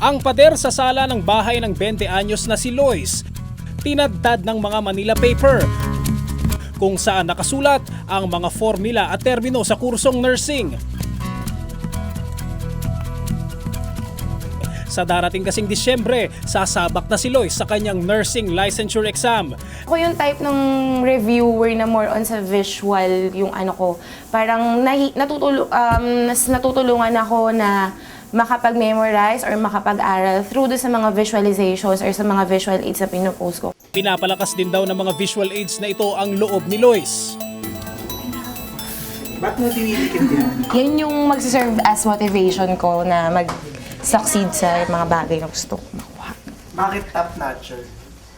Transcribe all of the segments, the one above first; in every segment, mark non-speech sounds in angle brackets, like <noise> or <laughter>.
Ang pader sa sala ng bahay ng 20 anyos na si Lois, tinadtad ng mga Manila paper kung saan nakasulat ang mga formula at termino sa kursong nursing. Sa darating kasing Disyembre, sasabak na si Lois sa kanyang nursing licensure exam. Ako yung type ng reviewer na more on sa visual yung ano ko. Parang nahi, natutulo, um, natutulungan ako na makapag-memorize or makapag-aral through do sa mga visualizations or sa mga visual aids na pinupost ko. Pinapalakas din daw ng mga visual aids na ito ang loob ni Lois. Ba't mo tinitikip yan? Yan yung magsiserve as motivation ko na mag-succeed sa mga bagay na gusto ko makuha. Bakit top notcher?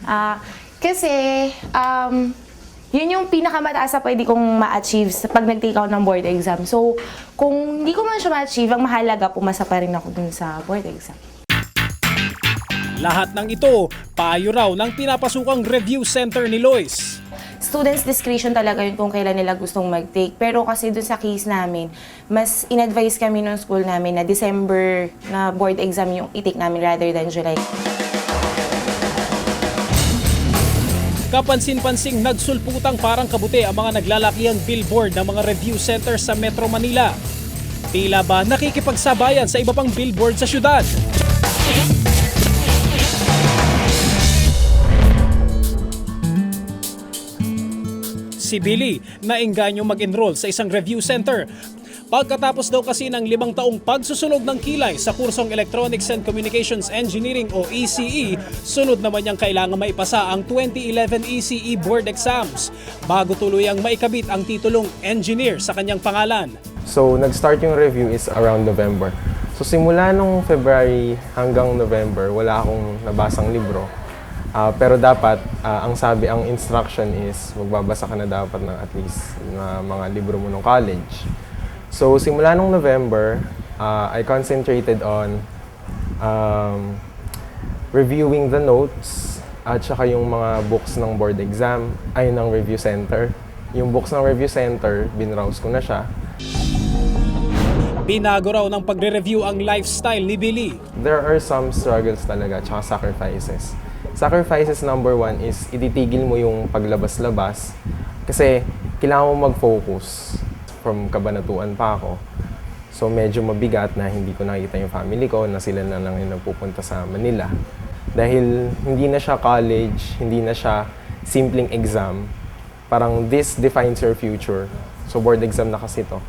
Ah, kasi um, yun yung pinakamataas na pwede kong ma-achieve sa pag nag-take out ng board exam. So, kung hindi ko man siya ma-achieve, ang mahalaga, pumasa pa rin ako dun sa board exam. Lahat ng ito, payo raw ng pinapasukang review center ni Lois. Students' discretion talaga yun kung kailan nila gustong mag-take. Pero kasi dun sa case namin, mas in-advise kami ng school namin na December na board exam yung i-take namin rather than July. Kapansin-pansing nagsulputang parang kabuti ang mga naglalakihang billboard ng mga review center sa Metro Manila. Tila ba nakikipagsabayan sa iba pang billboard sa syudad? Si Billy nainganyo mag-enroll sa isang review center. Pagkatapos daw kasi ng limang taong pagsusunog ng kilay sa kursong Electronics and Communications Engineering o ECE, sunod naman niyang kailangan maipasa ang 2011 ECE E board exams bago tuluyang maikabit ang titulong engineer sa kanyang pangalan. So, nag-start yung review is around November. So, simula nung February hanggang November, wala akong nabasang libro. Ah, pero dapat, ah, ang sabi, ang instruction is, magbabasa ka na dapat ng at least na mga libro mo nung college. So, simula nung November, ah, I concentrated on um, reviewing the notes at saka yung mga books ng board exam ay ng review center. Yung books ng review center, binrowse ko na siya. Binago raw ng pagre-review ang lifestyle ni Billy. there are some struggles talaga, tsaka sacrifices. Sacrifices number one is ititigil mo yung paglabas-labas kasi kailangan mo mag-focus from kabanatuan pa ako. So medyo mabigat na hindi ko nakita yung family ko na sila na lang yung nagpupunta sa Manila. Dahil hindi na siya college, hindi na siya simpleng exam. Parang this defines your future. So board exam na kasi to.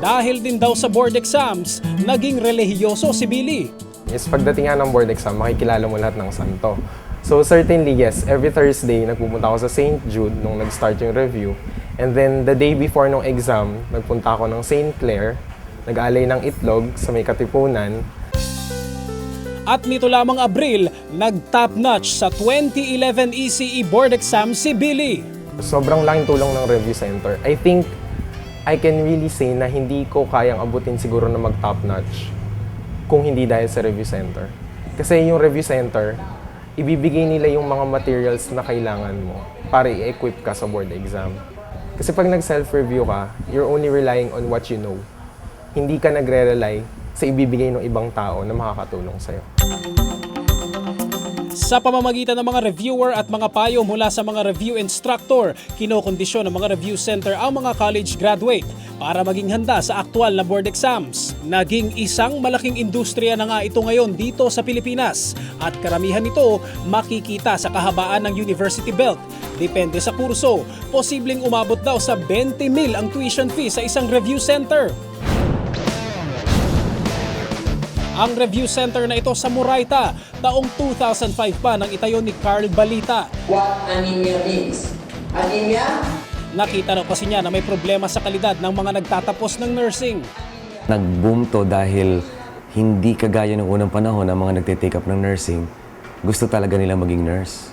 Dahil din daw sa board exams, naging relihiyoso si Billy. is pagdating nga ng board exam, makikilala mo lahat ng santo. So certainly, yes, every Thursday, nagpupunta ako sa St. Jude nung nag-start yung review. And then the day before nung exam, nagpunta ako ng St. Clair, nag-alay ng itlog sa may katipunan. At nito lamang Abril, nag-top notch sa 2011 ECE E board exam si Billy. Sobrang laking tulong ng review center. I think I can really say na hindi ko kayang abutin siguro na mag-top notch kung hindi dahil sa review center. Kasi yung review center, ibibigay nila yung mga materials na kailangan mo para i-equip ka sa board exam. Kasi pag nag-self-review ka, you're only relying on what you know. Hindi ka nagre-rely sa ibibigay ng ibang tao na makakatulong sa'yo. Sa pamamagitan ng mga reviewer at mga payo mula sa mga review instructor, kinokondisyon ng mga review center ang mga college graduate para maging handa sa aktual na board exams. Naging isang malaking industriya na nga ito ngayon dito sa Pilipinas at karamihan nito makikita sa kahabaan ng university belt. Depende sa kurso, posibleng umabot daw sa 20 mil ang tuition fee sa isang review center. Ang review center na ito sa Murayta, taong 2005 pa nang itayo ni Carl Balita. what anemia means. Anemia Nakita raw kasi niya na may problema sa kalidad ng mga nagtatapos ng nursing. Nag-boom to dahil hindi kagaya ng unang panahon ng mga nagte-take up ng nursing, gusto talaga nila maging nurse.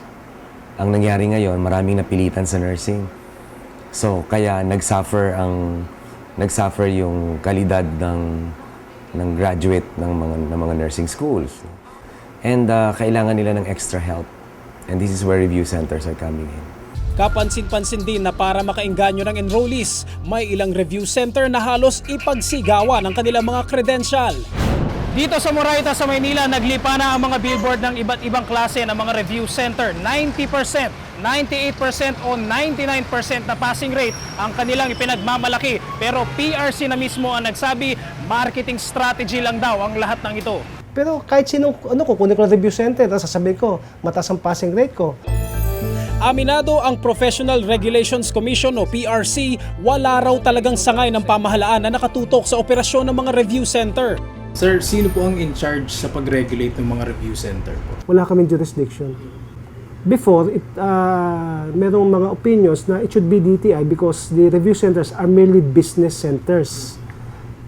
Ang nangyari ngayon, maraming napilitan sa nursing. So, kaya nag-suffer ang nag-suffer yung kalidad ng ng graduate ng mga ng mga nursing schools. And uh, kailangan nila ng extra help. And this is where review centers are coming in. Kapansin-pansin din na para makainganyo ng enrollees, may ilang review center na halos ipagsigawa ng kanilang mga credential. Dito sa Moraita sa Maynila, naglipa na ang mga billboard ng iba't ibang klase ng mga review center. 90%, 98% o 99% na passing rate ang kanilang ipinagmamalaki. Pero PRC na mismo ang nagsabi, marketing strategy lang daw ang lahat ng ito. Pero kahit sinong, ano ko, kunin ko ng review center, tapos sasabihin ko, mataas ang passing rate ko. Aminado ang Professional Regulations Commission o PRC, wala raw talagang sangay ng pamahalaan na nakatutok sa operasyon ng mga review center. Sir, sino po ang in charge sa pag-regulate ng mga review center po? Wala kaming jurisdiction. Before, it, uh, merong mga opinions na it should be DTI because the review centers are merely business centers.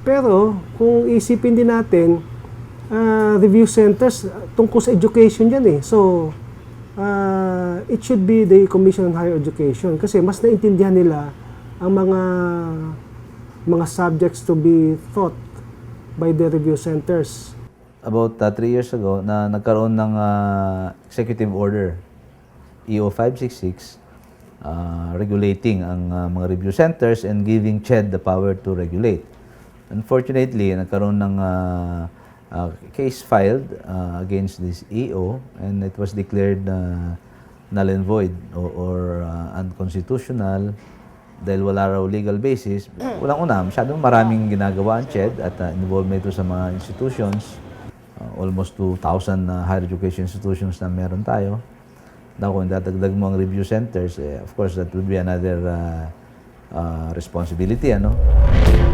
Pero, kung isipin din natin, uh, review centers tungkol sa education yan eh. So, uh, it should be the Commission on Higher Education kasi mas naintindihan nila ang mga mga subjects to be taught by the review centers. about uh, three years ago na nagkaroon ng uh, executive order EO 566 uh, regulating ang uh, mga review centers and giving CHED the power to regulate. Unfortunately, nagkaroon ng uh, uh, case filed uh, against this EO and it was declared uh, null and void or, or uh, unconstitutional dahil wala raw legal basis. Walang una, masyadong maraming ginagawa ang CHED at uh, involvement ito sa mga institutions. Uh, almost 2,000 na higher education institutions na meron tayo. Now, kung dadagdag mo ang review centers, eh, of course, that would be another uh, uh, responsibility, ano?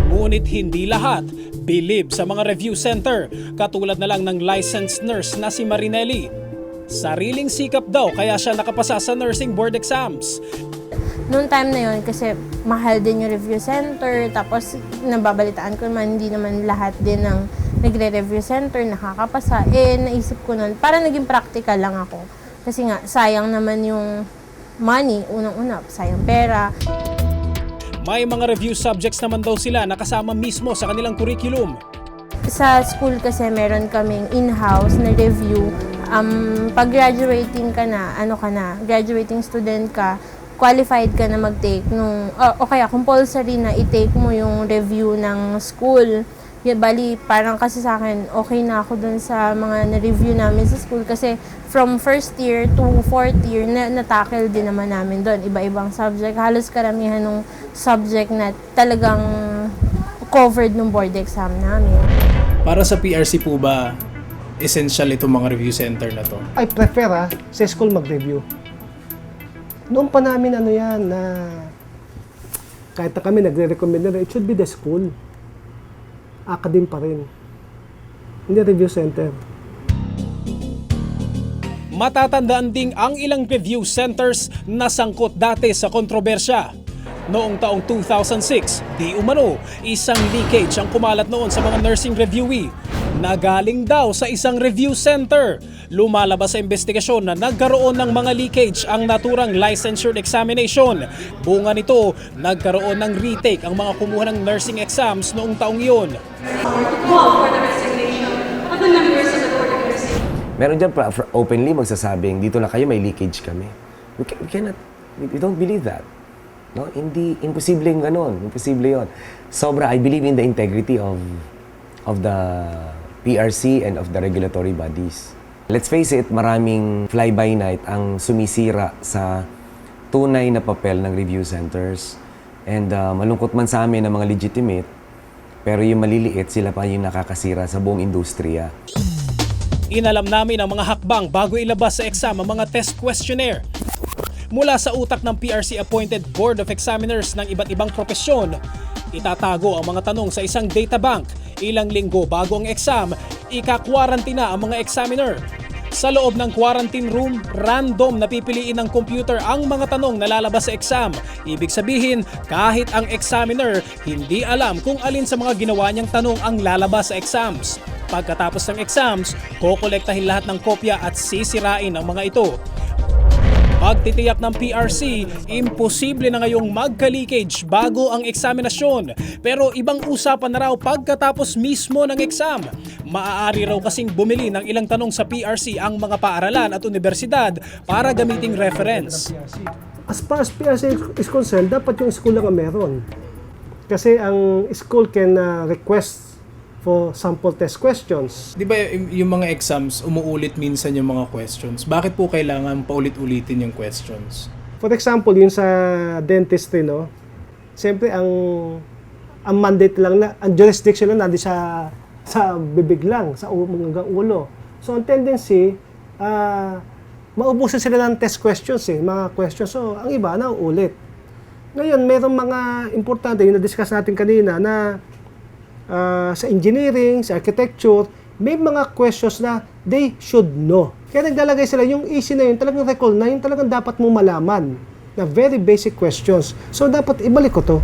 Ngunit hindi lahat believe sa mga review center, katulad na lang ng licensed nurse na si Marinelli. Sariling sikap daw kaya siya nakapasa sa nursing board exams. Noong time na yun, kasi mahal din yung review center, tapos nababalitaan ko naman, hindi naman lahat din ng nagre-review center nakakapasa. Eh, naisip ko nun, para naging practical lang ako. Kasi nga, sayang naman yung money, unang-una, sayang pera. May mga review subjects naman daw sila na kasama mismo sa kanilang curriculum. Sa school kasi meron kaming in-house na review. Um, pag graduating ka na, ano ka na, graduating student ka, qualified ka na mag-take nung, o- o kaya compulsory na i-take mo yung review ng school. Y- bali, parang kasi sa akin, okay na ako dun sa mga na-review namin sa school kasi from first year to fourth year, na na-tackle din naman namin doon. Iba-ibang subject. Halos karamihan ng subject na talagang covered ng board exam namin. Para sa PRC po ba, essential itong mga review center na to? I prefer ah, sa school mag-review. Noong pa namin ano yan na kahit na kami nagre-recommend na it should be the school. Academe pa rin. Hindi review center. Matatandaan ding ang ilang review centers na sangkot dati sa kontrobersya. Noong taong 2006, di umano, isang leakage ang kumalat noon sa mga nursing reviewee na galing daw sa isang review center. Lumalabas sa investigasyon na nagkaroon ng mga leakage ang naturang licensure examination. Bunga nito, nagkaroon ng retake ang mga kumuha ng nursing exams noong taong iyon. Meron dyan for- openly magsasabing, dito na kayo, may leakage kami. We, ca- we cannot, we don't believe that. No? Hindi, imposible yung ganun. Imposible yon. Sobra, I believe in the integrity of, of the PRC and of the regulatory bodies. Let's face it, maraming fly-by-night ang sumisira sa tunay na papel ng review centers. And uh, malungkot man sa amin ang mga legitimate, pero yung maliliit, sila pa yung nakakasira sa buong industriya. Inalam namin ang mga hakbang bago ilabas sa exam ang mga test questionnaire. Mula sa utak ng PRC-appointed Board of Examiners ng iba't ibang propesyon, itatago ang mga tanong sa isang databank. Ilang linggo bago ang exam, ika-quarantine ang mga examiner. Sa loob ng quarantine room, random na pipiliin ng computer ang mga tanong na lalabas sa exam. Ibig sabihin, kahit ang examiner hindi alam kung alin sa mga ginawa niyang tanong ang lalabas sa exams. Pagkatapos ng exams, kokolektahin lahat ng kopya at sisirain ang mga ito. Pagtitiyak ng PRC, imposible na ngayong magka-leakage bago ang eksaminasyon. Pero ibang usapan na raw pagkatapos mismo ng exam. Maaari raw kasing bumili ng ilang tanong sa PRC ang mga paaralan at universidad para gamiting reference. As far as PRC is concerned, dapat yung school lang ang meron. Kasi ang school can uh, request for sample test questions. Di ba yung mga exams, umuulit minsan yung mga questions? Bakit po kailangan paulit-ulitin yung questions? For example, yun sa dentistry, no? Siyempre, ang ang mandate lang na, ang jurisdiction lang nandito sa sa bibig lang, sa hanggang ulo. So, ang tendency, ah maubusan sila ng test questions eh, mga questions. So, ang iba, nauulit. Ngayon, merong mga importante, yung na-discuss natin kanina, na ah, sa engineering, sa architecture, may mga questions na they should know. Kaya naglalagay sila, yung easy na yun, talagang recall na yun, talagang dapat mo malaman na very basic questions. So, dapat ibalik ko to.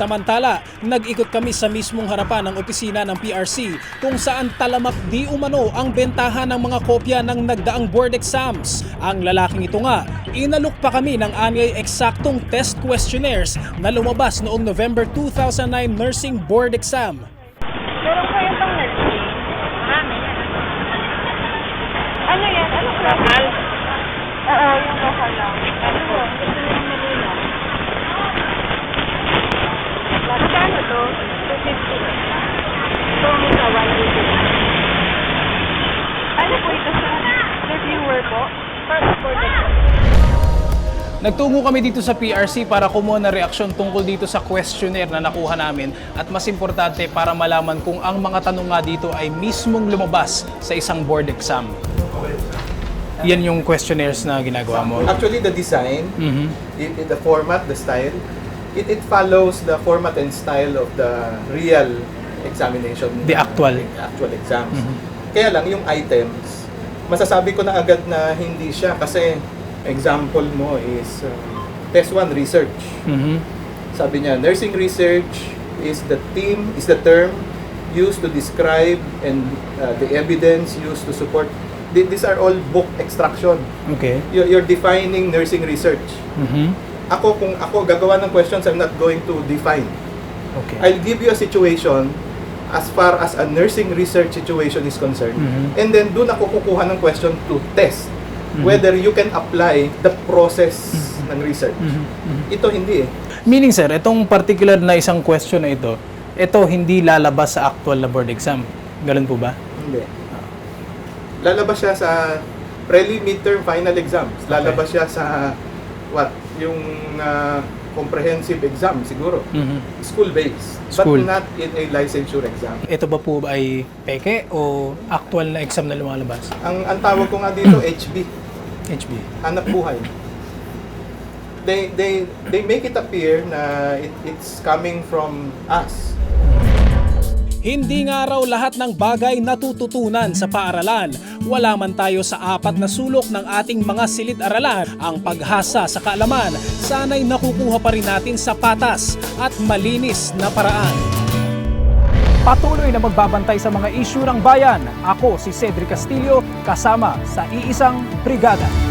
Samantala, nag-ikot kami sa mismong harapan ng opisina ng PRC kung saan talamak di umano ang bentahan ng mga kopya ng nagdaang board exams. Ang lalaking ito nga, inalok pa kami ng anyay eksaktong test questionnaires na lumabas noong November 2009 nursing board exam. Meron kayo pang nursing? Marami. Ano yan? Ano local? Oo, yung local lang. Ano po? Ito yung Manila. To? 250. Ito mo sa 180. Ano po ito sa reviewer po? Po. Nagtungo kami dito sa PRC para kumuha ng reaksyon tungkol dito sa questionnaire na nakuha namin at mas importante para malaman kung ang mga tanong nga dito ay mismong lumabas sa isang board exam. Yan yung questionnaires na ginagawa mo. Actually, the design, Mhm. it, it- the format, the style, it, it follows the format and style of the real examination. The actual. the actual exams. Kaya lang, yung items, masasabi ko na agad na hindi siya kasi example mo is uh, test 1 research. Mhm. Sabi niya, nursing research is the team, is the term used to describe and uh, the evidence used to support. Th- These are all book extraction. Okay. You're, you're defining nursing research. Mhm. Ako, kung ako gagawa ng questions, I'm not going to define. Okay. I'll give you a situation as far as a nursing research situation is concerned. Mhm. And then, doon ako kukuha ng question to test Mhm. whether you can apply the process ng research. Mhm. Ito hindi eh. Meaning sir, itong particular na isang question na ito, ito hindi lalabas sa actual na board exam. Ganun po ba? Hindi. Lalabas siya sa prelim, midterm, final exams. Lalabas siya sa what? Yung ah, comprehensive exam siguro. Mhm. School-based. School. But not in a licensure exam. Ito ba po ay peke o actual na exam na lumalabas? Ang, ang tawag ko nga dito, <clears throat> HB. HB. Hanap buhay. They, they, they make it appear na it, it's coming from us. Hindi nga raw lahat ng bagay natututunan sa paaralan. Wala man tayo sa apat na sulok ng ating mga silid-aralan ang paghasa sa kaalaman. Sana'y nakukuha pa rin natin sa patas at malinis na paraan. Patuloy na magbabantay sa mga isyu ng bayan. Ako si Cedric Castillo kasama sa iisang brigada.